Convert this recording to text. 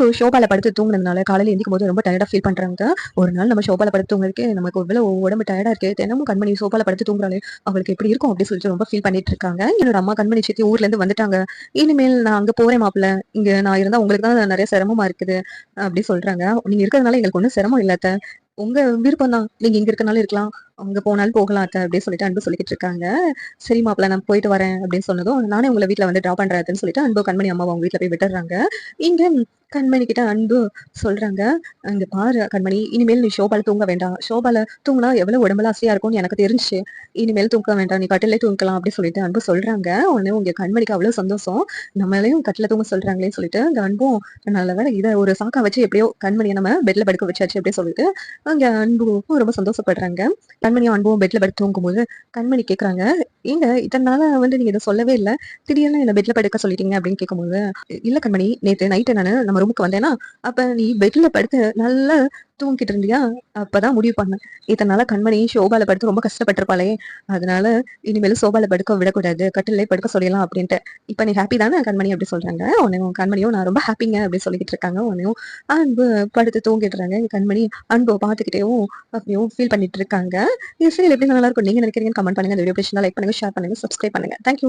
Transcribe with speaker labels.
Speaker 1: நம்ம ஷோபால படுத்து தூங்கினதுனால காலையில் எந்திக்கும் போது ரொம்ப டயர்டாக ஃபீல் பண்ணுறாங்க ஒரு நாள் நம்ம ஷோபால படுத்து தூங்குறதுக்கு நமக்கு இவ்வளோ உடம்பு டயர்டாக இருக்குது தினமும் கண்மணி ஷோபால படுத்து தூங்குறாலே அவளுக்கு எப்படி இருக்கும் அப்படின்னு சொல்லிட்டு ரொம்ப ஃபீல் பண்ணிட்டு இருக்காங்க. என்னோட அம்மா கண்மணி சேர்த்து ஊர்லேருந்து வந்துட்டாங்க. இனிமேல் நான் அங்கே போகிறேன் மாப்பிள்ள. இங்கே நான் இருந்தால் உங்களுக்கு தான் நிறைய சிரமமா இருக்குது அப்படி சொல்றாங்க. நீங்க இருக்கிறதுனால எங்களுக்கு ஒன்றும் சிரமம் இல்லாத அத்தை. உங்க விருப்பம் தான். நீங்க இங்க இருக்கனாலும் இருக்கலாம். அங்க போனாலும் போகலாம் அத்தை அப்படின்னு சொல்லிட்டு அன்பு சொல்லிக்கிட்டு இருக்காங்க. சரி மாப்பிள்ள நான் போயிட்டு வரேன் அப்படின்னு சொன்னதும் நானே உங்களை வீட்டுல வந்து ட்ராப் பண்றேன்னு சொல்லிட்டு அன்பு கண்மணி அம்மா அவங்க வீட்டுல போய் விட்டுறாங்க இங்க கண்மணி கிட்ட அன்பு சொல்றாங்க. இங்க பாரு கண்மணி இனிமேல் நீ ஷோபால தூங்க வேண்டாம். ஷோபால தூங்கினா எவ்வளவு உடம்புல ஆசையா இருக்கும்னு எனக்கு தெரிஞ்சுச்சு. இனிமேல் தூங்க வேண்டாம் நீ கட்டிலே தூங்கலாம் அப்படின்னு சொல்லிட்டு அன்பு சொல்றாங்க. உடனே உங்க கண்மணிக்கு அவ்வளவு சந்தோஷம். நம்மளையும் கட்டில தூங்க சொல்றாங்களேன்னு சொல்லிட்டு அங்க அன்பும் நல்ல வேலை இதை ஒரு சாக்கா வச்சு எப்படியோ கண்மணியை நம்ம பெட்ல படுக்க வச்சாச்சு அப்படின்னு சொல்லிட்டு அங்க அன்புக்கும் ரொம்ப சந்தோஷப்படுறாங்க. கண்மணியும் அன்பும் பெட்ல படுத்து தூங்கும்போது கண்மணி கேக்குறாங்க ஏங்க இத்தனை நாளா வந்து நீங்க இதை சொல்லவே இல்லை. திடீர்னு என்ன பெட்ல படுக்க சொல்லிட்டீங்க அப்படின்னு கேட்கும்போது இல்ல கண்மணி நேத்து நைட்டு நானு நம்ம ரூமுக்கு வந்தேன்னா அப்ப நீ பெட்ல படுத்து நல்லா தூங்கிட்டு இருந்தியா? அப்பதான் முடிவு பண்ணேன் இதனால கண்மணி ஷோபால படுத்து ரொம்ப கஷ்டப்பட்டிருப்பாளே. அதனால இனிமேல் சோபால படுக்க விடக்கூடாது. கட்டிலே படுக்க சொல்லிடலாம் அப்படின்ட்டு. இப்ப நீ ஹாப்பி தானே கண்மணி அப்படி சொல்றாங்க. உன்னையும் கண்மணியும் நான் ரொம்ப ஹாப்பிங்க அப்படி சொல்லிக்கிட்டு இருக்காங்க. உன்னையும் அன்பு படுத்து தூங்கிடுறாங்க கண்மணி அன்பு பார்த்துக்கிட்டேவும் அப்படியும் ஃபீல் பண்ணிட்டு இருக்காங்க. இது சரி எப்படி நல்லா இருக்கும்? நீங்க நினைக்கிறீங்க கமெண்ட் பண்ணுங்க. இந்த வீடியோ பிடிச்சிருந்தா லைக் பண்ணுங்க ஷேர் பண்ணுங்க சப்ஸ்கிரைப் பண்ணுங்க. தேங்க்யூ